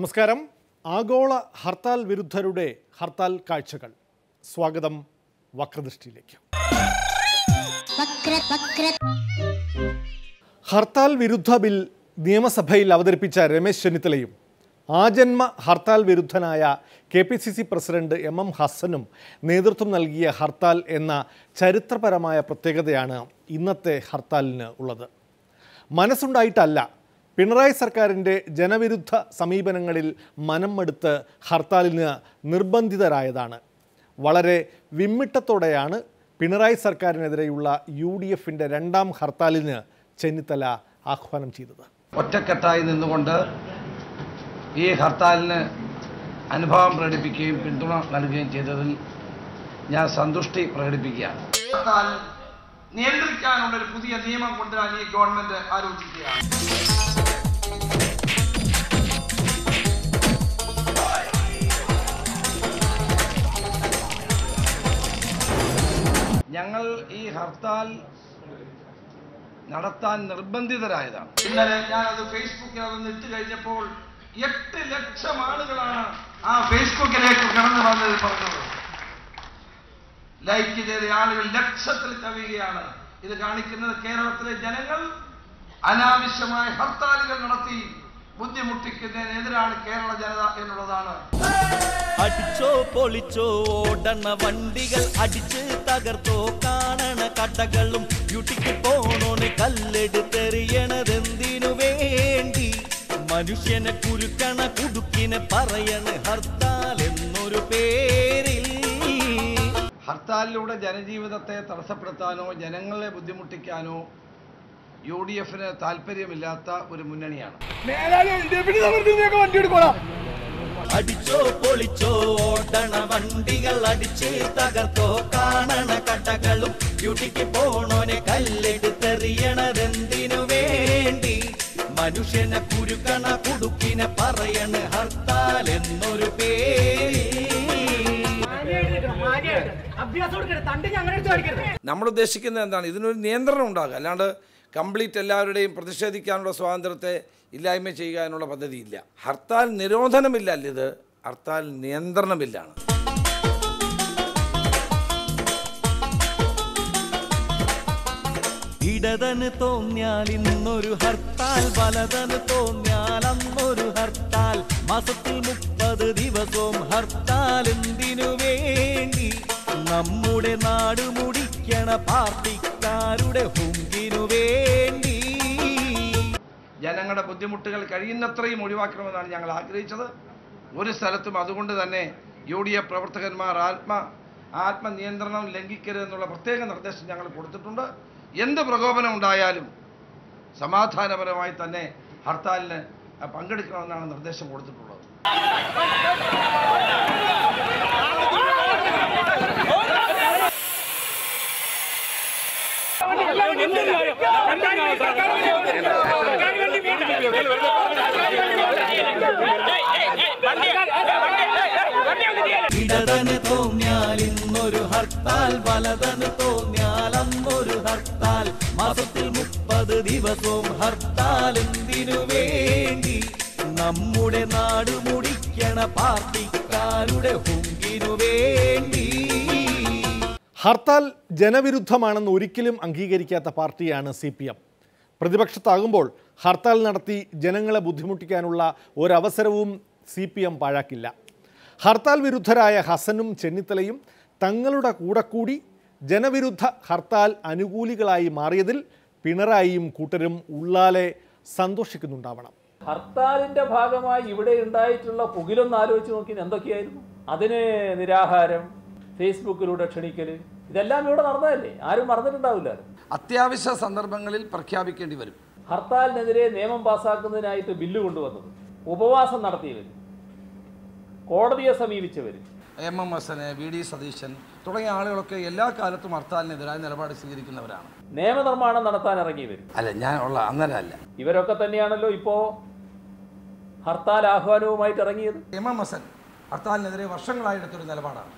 നമസ്കാരം. ആഗോള ഹർത്താൽ വിരുദ്ധരുടെ ഹർത്താൽ കാഴ്ചകൾ. സ്വാഗതം വക്രദൃഷ്ടിയിലേക്ക്. വക്ര വക്ര ഹർത്താൽ വിരുദ്ധ ബിൽ നിയമസഭയിൽ അവതരിപ്പിച്ച രമേശ് ചെന്നിത്തലയും ആജന്മ hartal വിരുദ്ധനായ K P C C president M M ഹസനും നേതൃത്വം നൽകിയ ഹർത്താൽ എന്ന ചരിത്രപരമായ പ്രത്യേകതയാണ് ഇന്നത്തെ ഹർത്താലിന് ഉള്ളത്. മനസ്സുണ്ടായിട്ടല്ല പിണറായി സർക്കാരിന്റെ ജനവിരുദ്ധ സമീപനങ്ങളിൽ മനം മടുത്ത് ഹർത്താലിന് നിർബന്ധിതരായതാണ്. വളരെ വിമ്മിട്ടത്തോടെയാണ് പിണറായി സർക്കാരിനെതിരെയുള്ള യു ഡി എഫിന്റെ രണ്ടാം ഹർത്താലിന് ചെന്നിത്തല ആഹ്വാനം ചെയ്തത്. ഒറ്റക്കെട്ടായി നിന്നുകൊണ്ട് ഈ ഹർത്താലിന് അനുഭവം പ്രകടിപ്പിക്കുകയും പിന്തുണ നൽകുകയും ചെയ്തതിൽ ഞാൻ സന്തുഷ്ടി പ്രകടിപ്പിക്കുകയാണ്. നിയന്ത്രിക്കാനുള്ള ഒരു പുതിയ നിയമം കൊണ്ടുവരാൻ ഈ ഗവൺമെന്റ് ആലോചിക്കുകയാണ്. ഞങ്ങൾ ഈ ഹർത്താൽ നടത്താൻ നിർബന്ധിതരായതാണ്. ഇന്നലെ ഞാൻ അത് ഫേസ്ബുക്കിൽ അതൊന്ന് ഇട്ട് കഴിഞ്ഞപ്പോൾ എട്ട് ലക്ഷം ആളുകളാണ് ആ ഫേസ്ബുക്കിലേക്ക് കടന്നു വന്നത് പറഞ്ഞത്. ലൈക്ക് ചെയ്ത ആളുകൾ ലക്ഷത്തിൽ കവിയുകയാണ്. ഇത് കാണിക്കുന്നത് കേരളത്തിലെ ജനങ്ങൾ അനാവശ്യമായ ഹർത്താലുകൾ നടത്തി ബുദ്ധിമുട്ടിക്കുന്നതിനെതിരാണ് കേരള ജനത എന്നുള്ളതാണ്. അടിച്ചോ പൊളിച്ചോ ഓടണ വണ്ടികൾ അടിച്ച് തകർത്തോ കാണണ കടകളും ബ്യൂട്ടിക്ക് പോണോന് കല്ലെടുത്തെറിയണതെന്തിനു വേണ്ടി? മനുഷ്യനെ കുരുക്കണ കുടുക്കിനെ പറയണ ഹർത്താൽ എന്നൊരു പേരിൽ ഹർത്താലിലൂടെ ജനജീവിതത്തെ തടസ്സപ്പെടുത്താനോ ജനങ്ങളെ ബുദ്ധിമുട്ടിക്കാനോ യു ഡി എഫിന് താല്പര്യമില്ലാത്ത ഒരു മുന്നണിയാണ്. അടിച്ചോ പൊളിച്ചോ ഓടണ വണ്ടികൾ അടിച്ച് തകർത്തോ കാണണ കടകളും ഡ്യൂട്ടിക്ക് പോണോനെ കല്ലെടുത്തെറിയണതെന്തിനു വേണ്ടി? മനുഷ്യനെ കുരുക്കണ കുടുക്കിനെ പറയണ നമ്മൾ ഉദ്ദേശിക്കുന്നത് എന്താണ്? ഇതിനൊരു നിയന്ത്രണം ഉണ്ടാകുക അല്ലാണ്ട് കംപ്ലീറ്റ് എല്ലാവരുടെയും പ്രതിഷേധിക്കാനുള്ള സ്വാതന്ത്ര്യത്തെ ഇല്ലായ്മ ചെയ്യുക എന്നുള്ള പദ്ധതിയില്ല. ഹർത്താൽ നിരോധനമില്ല ഇത്. ഹർത്താൽ നിയന്ത്രണമില്ലാണ്. ഇടതന് തോന്നിയാൽ ഇന്നൊരു ഹർത്താൽ വലതന് തോന്നിയാൽ അന്നൊരു ഹർത്താൽ. മാസത്തിൽ മുപ്പത് ദിവസവും ഹർത്താൽ എന്തിനു വേണ്ടി? നമ്മുടെ നാട് മുടിക്കണ പാർട്ടിക്കാരുടെ ഹുങ്കിനു വേണ്ടി. ജനങ്ങളുടെ ബുദ്ധിമുട്ടുകൾ കഴിയുന്നത്രയും ഒഴിവാക്കണമെന്നാണ് ഞങ്ങൾ ആഗ്രഹിച്ചത്. ഒരു സ്ഥലത്തും അതുകൊണ്ട് തന്നെ യു ഡി എഫ് പ്രവർത്തകന്മാർ ആത്മ ആത്മനിയന്ത്രണം ലംഘിക്കരുതെന്നുള്ള പ്രത്യേക നിർദ്ദേശം ഞങ്ങൾ കൊടുത്തിട്ടുണ്ട്. എന്ത് പ്രകോപനം ഉണ്ടായാലും സമാധാനപരമായി തന്നെ ഹർത്താലിന് പങ്കെടുക്കണമെന്നാണ് നിർദ്ദേശം കൊടുത്തിട്ടുള്ളത്. ഇടതന് തോന്നിയാൽ ഇന്നൊരു ഹർത്താൽ വലതന് തോന്നിയാൽ അന്നൊരു ഹർത്താൽ. മാസത്തിൽ മുപ്പത് ദിവസവും ഹർത്താൽ എന്തിനു വേണ്ടി? നമ്മുടെ നാട് മുടിക്കണ പാർട്ടിക്കാരുടെ ഹുങ്കിനു വേണ്ടി. ഹർത്താൽ ജനവിരുദ്ധമാണെന്ന് ഒരിക്കലും അംഗീകരിക്കാത്ത പാർട്ടിയാണ് സി പി എം. പ്രതിപക്ഷത്താകുമ്പോൾ ഹർത്താൽ നടത്തി ജനങ്ങളെ ബുദ്ധിമുട്ടിക്കാനുള്ള ഒരവസരവും സി പി എം പാഴാക്കില്ല. ഹർത്താൽ വിരുദ്ധരായ ഹസനും ചെന്നിത്തലയും തങ്ങളുടെ കൂടെ കൂടി ജനവിരുദ്ധ ഹർത്താൽ അനുകൂലികളായി മാറിയതിൽ പിണറായിയും കൂട്ടരും ഉള്ളാലെ സന്തോഷിക്കുന്നുണ്ടാവണം. ഹർത്താലിന്റെ ഭാഗമായി ഇവിടെ ഉണ്ടായിട്ടുള്ള പുകിലൊന്ന് ആലോചിച്ച് നോക്കി എന്തൊക്കെയായിരുന്നു? അതിന് നിരാഹാരം ഫേസ്ബുക്കിലൂടെ ക്ഷണിക്കൽ ഇതെല്ലാം ഇവിടെ നടന്നതല്ലേ? ആരും മറന്നിട്ടുണ്ടാവില്ല അത്യാവശ്യ സന്ദർഭങ്ങളിൽ പ്രഖ്യാപിക്കേണ്ടി വരും. ഹർത്താലിനെതിരെ നിയമം പാസ്സാക്കുന്നതിനായിട്ട് ബില്ല് കൊണ്ടുവന്നത്. ഉപവാസം നടത്തിയവർ കോടതിയെ സമീപിച്ചവർ എം എം ഹസന് വി ഡി സതീശൻ തുടങ്ങിയ ആളുകളൊക്കെ എല്ലാ കാലത്തും ഹർത്താലിനെതിരായ നിലപാട് സ്വീകരിക്കുന്നവരാണ്. നിയമനിർമ്മാണം നടത്താൻ ഇറങ്ങിയവർ അല്ല ഞാൻ ഉള്ള അന്നേരം അല്ല. ഇവരൊക്കെ തന്നെയാണല്ലോ ഇപ്പോ ഹർത്താൽ ആഹ്വാനവുമായിട്ട് ഇറങ്ങിയത്. എം എം ഹസൻ ഹർത്താലിനെതിരെ വർഷങ്ങളായി എടുത്തൊരു നിലപാടാണ്.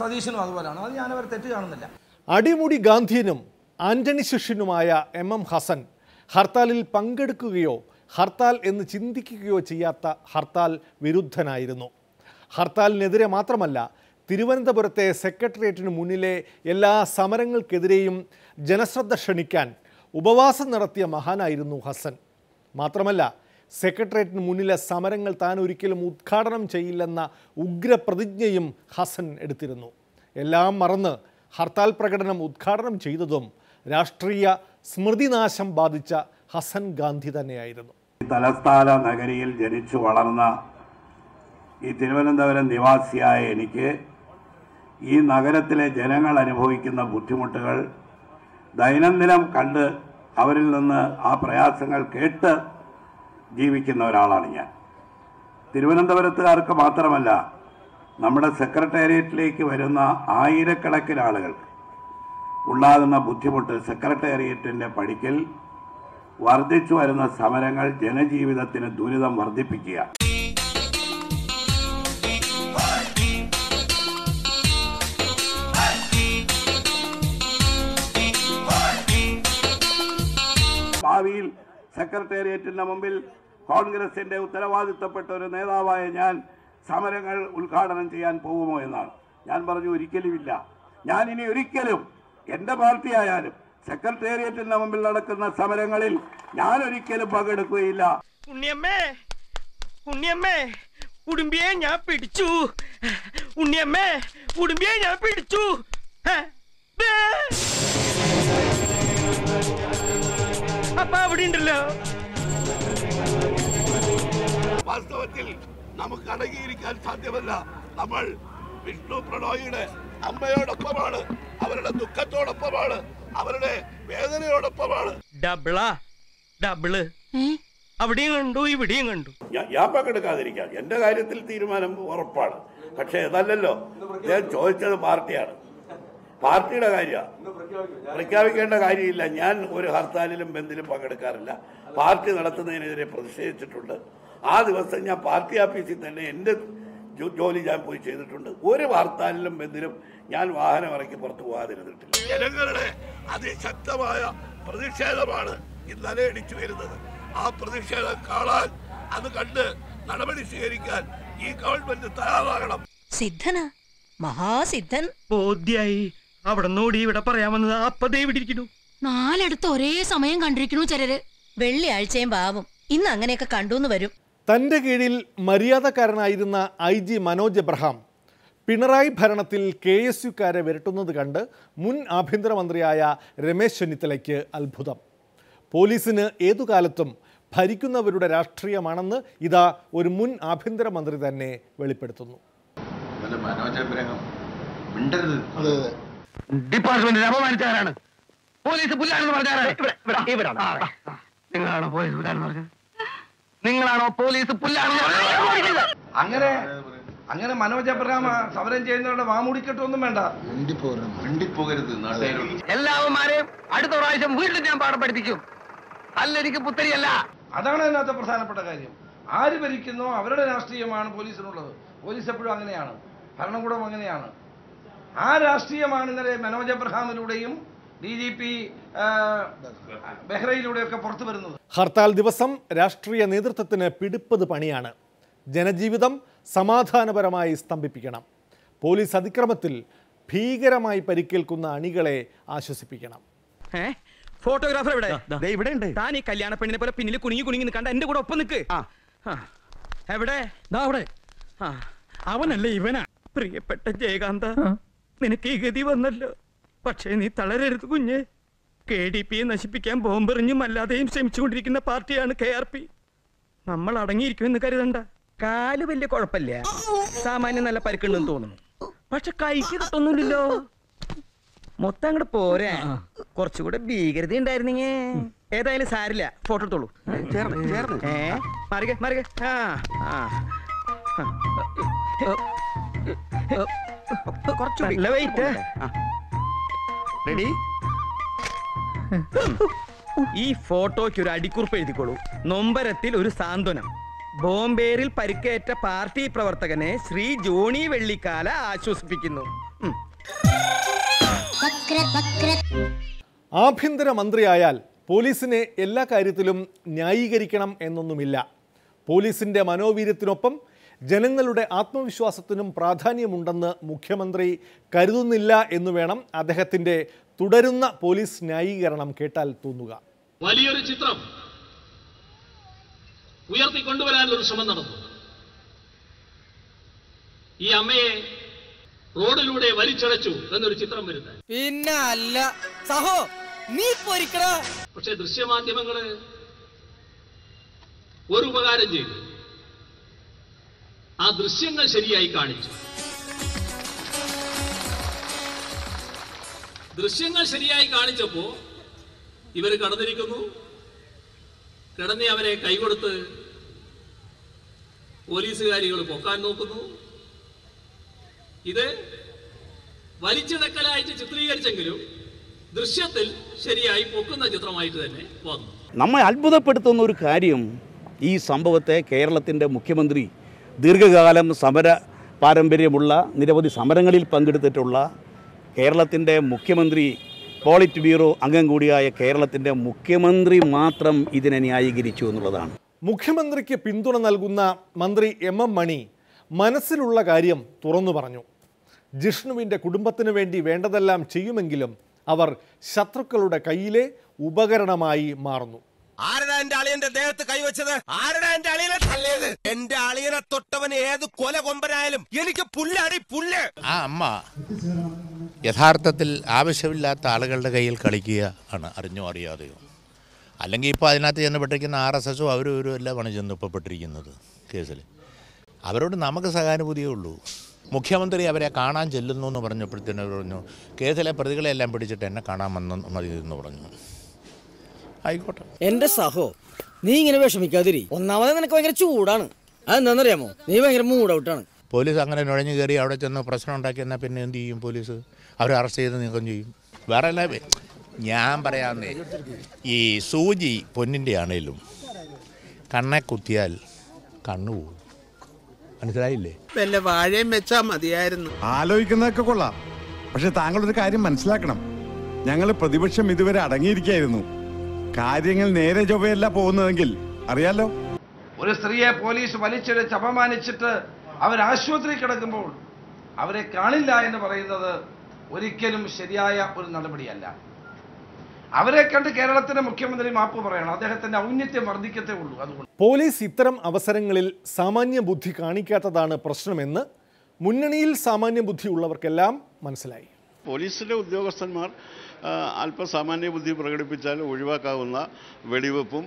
സതീശനും അതുപോലെയാണ് അത് ഞാനവർ തെറ്റ് കാണുന്നില്ല. അടിമുടി ഗാന്ധിയനും ആന്റണി ശിഷ്യനുമായ എം എം ഹസൻ ഹർത്താലിൽ പങ്കെടുക്കുകയോ ഹർത്താൽ എന്ന് ചിന്തിക്കുകയോ ചെയ്യാത്ത ഹർത്താൽ വിരുദ്ധനായിരുന്നു. ഹർത്താലിനെതിരെ മാത്രമല്ല തിരുവനന്തപുരത്തെ സെക്രട്ടേറിയറ്റിന് മുന്നിലെ എല്ലാ സമരങ്ങൾക്കെതിരെയും ജനശ്രദ്ധ ക്ഷണിക്കാൻ ഉപവാസം നടത്തിയ മഹാനായിരുന്നു ഹസൻ. മാത്രമല്ല സെക്രട്ടേറിയറ്റിന് മുന്നിലെ സമരങ്ങൾ താൻ ഒരിക്കലും ഉദ്ഘാടനം ചെയ്യില്ലെന്ന ഉഗ്രപ്രതിജ്ഞയും ഹസൻ എടുത്തിരുന്നു. എല്ലാം മറന്ന് ഹർത്താൽ പ്രകടനം ഉദ്ഘാടനം ചെയ്തതും രാഷ്ട്രീയ സ്മൃതിനാശം ബാധിച്ച ഹസൻ ഗാന്ധി തന്നെയായിരുന്നു. തലസ്ഥാന നഗരിയിൽ ജനിച്ചു വളർന്ന ഈ തിരുവനന്തപുരം നിവാസിയായ എനിക്ക് ഈ നഗരത്തിലെ ജനങ്ങൾ അനുഭവിക്കുന്ന ബുദ്ധിമുട്ടുകൾ ദൈനംദിനം കണ്ട് അവരിൽ നിന്ന് ആ പ്രയാസങ്ങൾ കേട്ട് ജീവിക്കുന്ന ഒരാളാണ് ഞാൻ. തിരുവനന്തപുരത്തുകാർക്ക് മാത്രമല്ല നമ്മുടെ സെക്രട്ടേറിയറ്റിലേക്ക് വരുന്ന ആയിരക്കണക്കിന് ആളുകൾക്ക് ഉണ്ടാകുന്ന ബുദ്ധിമുട്ട് സെക്രട്ടേറിയറ്റിന്റെ പടിക്കൽ വർദ്ധിച്ചു വരുന്ന സമരങ്ങൾ ജനജീവിതത്തിന് ദുരിതം വർദ്ധിപ്പിക്കുക. ഭാവിയിൽ സെക്രട്ടേറിയറ്റിന്റെ മുമ്പിൽ കോൺഗ്രസിന്റെ ഉത്തരവാദിത്തപ്പെട്ട ഒരു നേതാവായ ഞാൻ സമരങ്ങൾ ഉദ്ഘാടനം ചെയ്യാൻ പോകുമോ എന്നാണ്. ഞാൻ പറഞ്ഞു ഒരിക്കലുമില്ല. ഞാൻ ഇനി ഒരിക്കലും എന്റെ പാർട്ടി ആയാലും സെക്രട്ടേറിയറ്റിന്റെ മുമ്പിൽ നടക്കുന്ന സമരങ്ങളിൽ ഞാൻ ഒരിക്കലും പങ്കെടുക്കുകയില്ല. ഉണ്ണിയമ്മേ ഉണ്ണിയമ്മേ ഉടുമ്പിയെ ഞാൻ പിടിച്ചു. ഉണ്ണിയമ്മേ ഉടുമ്പിയെ ഞാൻ പിടിച്ചു. അപ്പ അവിടെ ഉണ്ടല്ലോ. വാസ്തവത്തിൽ നമുക്ക് അടങ്ങിയിരിക്കാൻ സാധ്യമല്ല. നമ്മൾ വിഷ്ണു പ്രണോയിയുടെ അമ്മയോടൊപ്പമാണ് അവരുടെ ദുഃഖത്തോടൊപ്പമാണ് അവരുടെ വേദനയോടൊപ്പമാണ്. ഡബിളാ ഡബിൾ. അവിടെയും കണ്ടു ഇവിടെയും കണ്ടു. ഞാൻ പങ്കെടുക്കാതിരിക്കാം. എന്റെ കാര്യത്തിൽ തീരുമാനം ഉറപ്പാണ്. പക്ഷെ അതല്ലല്ലോ ഞാൻ ചോദിച്ചത് പാർട്ടിയാണ്. പാർട്ടിയുടെ കാര്യമാണ് പ്രഖ്യാപിക്കേണ്ട കാര്യമില്ല. ഞാൻ ഒരു ഹർത്താലിലും ബന്ദിലും പങ്കെടുക്കാറില്ല. പാർട്ടി നടത്തുന്നതിനെതിരെ പ്രതിഷേധിച്ചിട്ടുണ്ട്. ആ ദിവസം ഞാൻ പാർട്ടി ഓഫീസിൽ തന്നെ എന്റെ ജോ- ജോലി ഞാൻ പോയി ചെയ്തിട്ടുണ്ട്. ഒരു വാർത്താലിലും എന്തിനും ഞാൻ വാഹനം ഇറക്കി പുറത്തു പോകാതിരുന്നിട്ടില്ല ജനങ്ങളുടെ അതിശക്തമായ പ്രതിഷേധമാണ് ഇന്നലെ ഇടിച്ചു വരുന്നത്. ആ പ്രതിഷേധം കാണാൻ അത് കണ്ട് നടപടി സ്വീകരിക്കാൻ ഈ ഗവൺമെന്റ് തയ്യാറാകണം. സിദ്ധന? മഹാസിദ്ധൻ? ബോധ്യായി. അവിടെ നോടി ഇവിടെ പറയാമെന്നത് അപ്പതേ ഇവിടെ നാലെടുത്ത് ഒരേ സമയം കണ്ടിരിക്കണു ചിലര്. വെള്ളിയാഴ്ചയും ബാവും ഇന്ന് അങ്ങനെയൊക്കെ കണ്ടു വരും. തന്റെ കീഴിൽ മര്യാദക്കാരനായിരുന്ന ഐ ജി മനോജ് എബ്രഹാം പിണറായി ഭരണത്തിൽ കെ എസ് യുക്കാരെ വിരട്ടുന്നത് കണ്ട് മുൻ ആഭ്യന്തരമന്ത്രിയായ രമേശ് ചെന്നിത്തലയ്ക്ക് അത്ഭുതം. പോലീസിന് ഏതു കാലത്തും ഭരിക്കുന്നവരുടെ രാഷ്ട്രീയമാണെന്ന് ഇതാ ഒരു മുൻ ആഭ്യന്തരമന്ത്രി തന്നെ വെളിപ്പെടുത്തുന്നു. മനോജ് അബ്രഹാം മിണ്ടരുത്. ഡിപ്പാർട്ട്മെന്റിനെ അപമാനിച്ചവരാണ് പോലീസ് പുല്ലാണെന്ന് പറഞ്ഞാരാണ് നിങ്ങളാണോ പോലീസ് പുല്ലാണെന്ന് പറഞ്ഞത്? നിങ്ങളാണോ പോലീസ് പുല്ലാണോ അങ്ങനെ അങ്ങനെ മനോജ് അബ്രഹാം സമരം ചെയ്യുന്നവരുടെ വാമുടിക്കെട്ടൊന്നും വേണ്ട. മിണ്ടിപ്പോകരുത് എല്ലാവന്മാരെയും അടുത്ത പ്രാവശ്യം വീട്ടിൽ ഞാൻ പാഠം പഠിപ്പിക്കും അല്ലെനിക്ക് പുത്തരിയല്ല. അതാണ് അതിനകത്ത് പ്രധാനപ്പെട്ട കാര്യം. ആര് ഭരിക്കുന്നോ അവരുടെ രാഷ്ട്രീയമാണ് പോലീസിനുള്ളത്. പോലീസ് എപ്പോഴും അങ്ങനെയാണ്. ഭരണകൂടം അങ്ങനെയാണ്. ആ രാഷ്ട്രീയമാണ് ഇന്നലെ മനോജ് അബ്രഹാമിലൂടെയും ഡി ജി പി ബെഹ്റയിലൂടെയൊക്കെ പുറത്തു വരുന്നത്. ഹർത്താൽ ദിവസം രാഷ്ട്രീയ നേതൃത്വത്തിന് പിടിപ്പത് പണിയാണ്. ജനജീവിതം സമാധാനപരമായി സ്തംഭിപ്പിക്കണം. പോലീസ് അതിക്രമത്തിൽ ഭീകരമായി പരിക്കേൽക്കുന്ന അണികളെ ആശ്വസിപ്പിക്കണം. ഫോട്ടോഗ്രാഫർ എവിടെ? ഇവിടെ ഉണ്ട്. താൻ ഈ കല്യാണ പെണ്ണിനെ പോലെ പിന്നിൽ കുനിങ്ങി കുനിങ്ങി നിൽക്കണ്ട എന്റെ കൂടെ ഒപ്പം നിൽക്ക് ആ. എവിടെ? അവിടെ. അവനല്ലേ ഇവനാ? പ്രിയപ്പെട്ട ജയകാന്ത നിനക്ക് ഈ ഗതി വന്നല്ലോ. പക്ഷേ നീ തളരരുത് കുഞ്ഞ് കെ ഡി പിയെ നശിപ്പിക്കാൻ ബോംബെറിഞ്ഞും അല്ലാതെയും ശ്രമിച്ചുകൊണ്ടിരിക്കുന്ന പാർട്ടിയാണ് കെ ആർ പി നമ്മൾ അടങ്ങിയിരിക്കുമെന്ന് കരുതണ്ട കാൽ വലിയ കുഴപ്പമില്ല സാമാന്യം നല്ല പരിക്കുണ്ടെന്ന് തോന്നുന്നു പക്ഷെ കൈക്ക് കിട്ടൊന്നുമില്ലല്ലോ മൊത്തം അങ്ങോട്ട് പോരാ കുറച്ചുകൂടെ ഭീകരത ഉണ്ടായിരുന്നെങ്കി ഏതായാലും സാരില്ല ഫോട്ടോ എടുത്തോളൂ ഏ മറിക മറിക ആ കുറച്ചു നല്ല വെയിറ്റ് റെഡി ഈ ഫോട്ടോയ്ക്ക് ഒരു അടിക്കുറിപ്പ് എഴുതിക്കോളൂ നൊമ്പരത്തിൽ ഒരു സാന്ത്വനം. ബോംബേറിൽ പരിക്കേറ്റ പാർട്ടി പ്രവർത്തകനെ ശ്രീ ജോണി വെള്ളിക്കാല ആശ്വസിപ്പിക്കുന്നു. ആഭ്യന്തര മന്ത്രിയായാൽ പോലീസിനെ എല്ലാ കാര്യത്തിലും ന്യായീകരിക്കണം എന്നൊന്നുമില്ല. പോലീസിന്റെ മനോവീര്യത്തിനൊപ്പം ജനങ്ങളുടെ ആത്മവിശ്വാസത്തിനും പ്രാധാന്യമുണ്ടെന്ന് മുഖ്യമന്ത്രി കരുതുന്നില്ല എന്ന് വേണം അദ്ദേഹത്തിന്റെ തുടരുന്ന പോലീസ് ന്യായീകരണം കേട്ടാൽ തോന്നുക. വലിയൊരു ചിത്രം ഉയർത്തിക്കൊണ്ടുവരാനുള്ള ശ്രമം നടന്നു. ഈ അമ്മയെ റോഡിലൂടെ വലിച്ചടച്ചു എന്നൊരു ചിത്രം വരുന്നത്. പിന്നെ അല്ല. സഹോ നീ പൊരിക്കട. പക്ഷെ ദൃശ്യമാധ്യമങ്ങൾ ഒരു ഉപകാരം ചെയ്തു. ആ ദൃശ്യങ്ങൾ ശരിയായി കാണിച്ചു. ദൃശ്യങ്ങൾ ശരിയായി കാണിച്ചപ്പോ ഇവർ കടന്നിരിക്കുന്നു. കിടന്ന് അവരെ കൈകൊടുത്ത് പോലീസുകാരികൾ പൊക്കാൻ നോക്കുന്നു. ഇത് വലിച്ചിടക്കലായിട്ട് ചിത്രീകരിച്ചെങ്കിലും ദൃശ്യത്തിൽ ശരിയായി പൊക്കുന്ന ചിത്രമായിട്ട് തന്നെ വന്നു. നമ്മെ അത്ഭുതപ്പെടുത്തുന്ന ഒരു കാര്യം ഈ സംഭവത്തെ കേരളത്തിന്റെ മുഖ്യമന്ത്രി ദീർഘകാലം സമര പാരമ്പര്യമുള്ള നിരവധി സമരങ്ങളിൽ പങ്കെടുത്തിട്ടുള്ള കേരളത്തിന്റെ മുഖ്യമന്ത്രി പോളിറ്റ് ബ്യൂറോ അംഗം കൂടിയായ കേരളത്തിന്റെ മുഖ്യമന്ത്രി മാത്രം ഇതിനെ ന്യായീകരിച്ചു എന്നുള്ളതാണ്. മുഖ്യമന്ത്രിക്ക് പിന്തുണ നൽകുന്ന മന്ത്രി എം എം മണി മനസ്സിലുള്ള കാര്യം തുറന്നു പറഞ്ഞു. ജിഷ്ണുവിന്റെ കുടുംബത്തിന് വേണ്ടി വേണ്ടതെല്ലാം ചെയ്യുമെങ്കിലും അവർ ശത്രുക്കളുടെ കയ്യിലെ ഉപകരണമായി മാറുന്നു. ആരടാ എന്റെ അളിയന്റെ ദേഹത്ത് കൈവച്ചത്? ആരടാ എന്റെ അളിയനെ തള്ളിയത് എന്റെ അളിയനെ തൊട്ടവൻ ഏത് കൊല കൊമ്പനായാലും എനിക്ക് പുല്ലാടി പുല്ല്. ആ അമ്മ യഥാർത്ഥത്തിൽ ആവശ്യമില്ലാത്ത ആളുകളുടെ കയ്യിൽ കളിക്കുക ആണ് അറിഞ്ഞോ അറിയാതെയോ? അല്ലെങ്കിൽ ഇപ്പോൾ അതിനകത്ത് ചെന്നപ്പെട്ടിരിക്കുന്ന ആർ എസ് എസോ അവരും ഇവരും എല്ലാമാണ് ചെന്ന് ഇപ്പോൾ കേസിൽ. അവരോട് നമുക്ക് സഹാനുഭൂതിയേ ഉള്ളൂ. മുഖ്യമന്ത്രി അവരെ കാണാൻ ചെല്ലുന്നു എന്ന് പറഞ്ഞപ്പോഴത്തേനും പറഞ്ഞു കേസിലെ പ്രതികളെല്ലാം പിടിച്ചിട്ട് എന്നെ കാണാൻ വന്നു മതി എന്ന് പറഞ്ഞു. ആയിക്കോട്ടെ. എന്റെ സഹോ നീ ഇങ്ങനെ വിഷമിക്കാതിരി. ഒന്നാമത് നിനക്ക് ഭയങ്കര ചൂടാണ്. അതെന്താണെന്നറിയാമോ നീ ഭയങ്കര മൂഡ് ഔട്ടാണ് പോലീസ് അങ്ങനെ നുഴഞ്ഞു കയറി അവിടെ ചെന്ന് പ്രശ്നം ഉണ്ടാക്കി എന്നാൽ പിന്നെ എന്ത് ചെയ്യും പോലീസ്? അവരെ അറസ്റ്റ് ചെയ്ത് നീക്കം ചെയ്യും. വേറെ ഞാൻ പറയാമെന്നേ ഈ സൂചി പൊന്നിന്റെ ആണേലും കണ്ണെ കുത്തിയാൽ കണ്ണു പോകും മനസ്സിലായില്ലേ? വല്ല വാഴയും വെച്ചാ മതിയായിരുന്നു. ആലോചിക്കുന്നതൊക്കെ കൊള്ളാം. പക്ഷെ താങ്കളൊരു കാര്യം മനസ്സിലാക്കണം. ഞങ്ങൾ പ്രതിപക്ഷം ഇതുവരെ അടങ്ങിയിരിക്കായിരുന്നു കാര്യങ്ങൾ നേരെ ചൊവ്വയല്ല പോകുന്നതെങ്കിൽ അറിയാലോ? ഒരു സ്ത്രീയെ പോലീസ് വലിച്ചെടുത്ത് അപമാനിച്ചിട്ട് അവർ ആശുപത്രി കിടക്കുമ്പോൾ അവരെ കാണില്ല എന്ന് പറയുന്നത് ഒരിക്കലും ശരിയായ ഒരു നടപടിയല്ല. അവരെ കണ്ട് കേരളത്തിന്റെ മുഖ്യമന്ത്രി മാപ്പ് പറയണം. അദ്ദേഹത്തിന്റെ ഔന്നത്യം വർദ്ധിക്കത്തേ ഉള്ളൂ. അതുകൊണ്ട് പോലീസ് ഇത്തരം അവസരങ്ങളിൽ സാമാന്യ ബുദ്ധി കാണിക്കാത്തതാണ് പ്രശ്നമെന്ന് മുന്നണിയിൽ സാമാന്യ ബുദ്ധി ഉള്ളവർക്കെല്ലാം മനസ്സിലായി. പോലീസിലെ ഉദ്യോഗസ്ഥന്മാർ ആ, അല്പം സാമാന്യ ബുദ്ധി പ്രകടിപ്പിച്ചാൽ ഒഴിവാക്കാവുന്ന വെടിവെപ്പും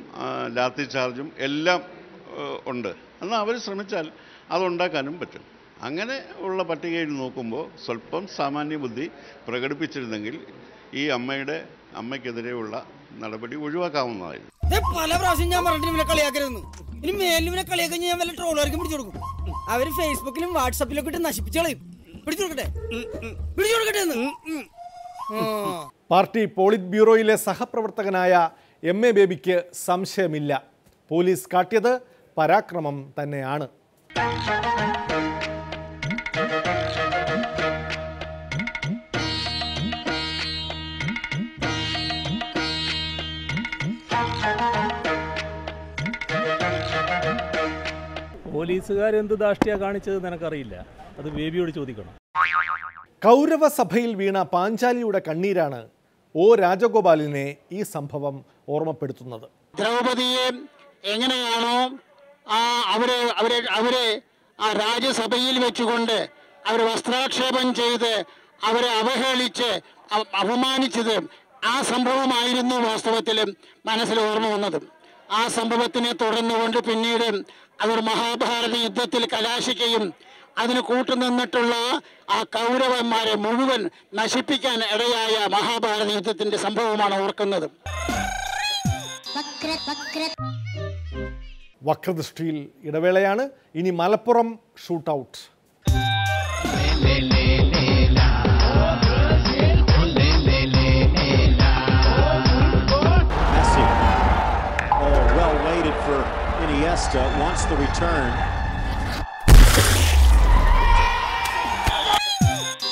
ലാത്തി ചാർജും എല്ലാം ഉണ്ട്. എന്നാൽ അവർ ശ്രമിച്ചാൽ അതുണ്ടാക്കാനും പറ്റും. അങ്ങനെ ഉള്ള പട്ടികയിൽ നോക്കുമ്പോൾ സ്വല്പം സാമാന്യ ബുദ്ധി പ്രകടിപ്പിച്ചിരുന്നെങ്കിൽ ഈ അമ്മയുടെ അമ്മയ്ക്കെതിരെയുള്ള നടപടി ഒഴിവാക്കാവുന്നതായിരുന്നു. പല പ്രാവശ്യം ഞാൻ പറഞ്ഞിട്ട് ഇവനെ കളിയാക്കരുതെന്ന്. ഇനി മേലിൽ ഇവനെ കളിയാക്കി ഞാൻ വല്ല ട്രോളുകാർക്കും പിടിച്ചു കൊടുക്കും. അവർ ഫേസ്ബുക്കിലും വാട്സാപ്പിലും ഇട്ട് നശിപ്പിച്ചു കളയും. പിടിച്ചു കൊടുക്കട്ടെ? പിടിച്ചു കൊടുക്കട്ടെ എന്ന്. പാർട്ടി പോളിറ്റ് ബ്യൂറോയിലെ സഹപ്രവർത്തകനായ എം എ ബേബിക്ക് സംശയമില്ല. പോലീസ് കാട്ടിയത് പരാക്രമം തന്നെയാണ്. പോലീസുകാരെന്ത് ധാഷ്ട്യാ കാണിച്ചത് നിനക്കറിയില്ല. അത് ബേബിയോട് ചോദിക്കണം. കൗരവ സഭയിൽ വീണ പാഞ്ചാലിയുടെ കണ്ണീരാണ് ഒ രാജഗോപാലിനെ ഈ സംഭവം ഓർമ്മപ്പെടുത്തുന്നത്. ദ്രൗപതിയെ എങ്ങനെയാണോ അവരെ അവരെ അവരെ ആ രാജ്യസഭയിൽ വെച്ചുകൊണ്ട് അവർ വസ്ത്രാക്ഷേപം ചെയ്ത് അവരെ അവഹേളിച്ച് അപമാനിച്ചത് ആ സംഭവമായിരുന്നു വാസ്തവത്തിൽ മനസ്സിൽ ഓർമ്മ വന്നത്. ആ സംഭവത്തിനെ തുടർന്നുകൊണ്ട് പിന്നീട് അവർ മഹാഭാരത യുദ്ധത്തിൽ കലാശിക്കുകയും അതിന് കൂട്ടുനിന്നിട്ടുള്ള ആ കൗരവന്മാരെ മുഴുവൻ നശിപ്പിക്കാൻ ഇടയായ മഹാഭാരത യുദ്ധത്തിന്റെ സംഭവമാണ് ഓർക്കുന്നത് വക്രദൃഷ്ടിയിൽ ഇടവേളയാണ് ഇനി Malappuram shootout out Oh, well waited for Iniesta. Wants the return.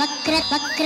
வக்ர வக்ர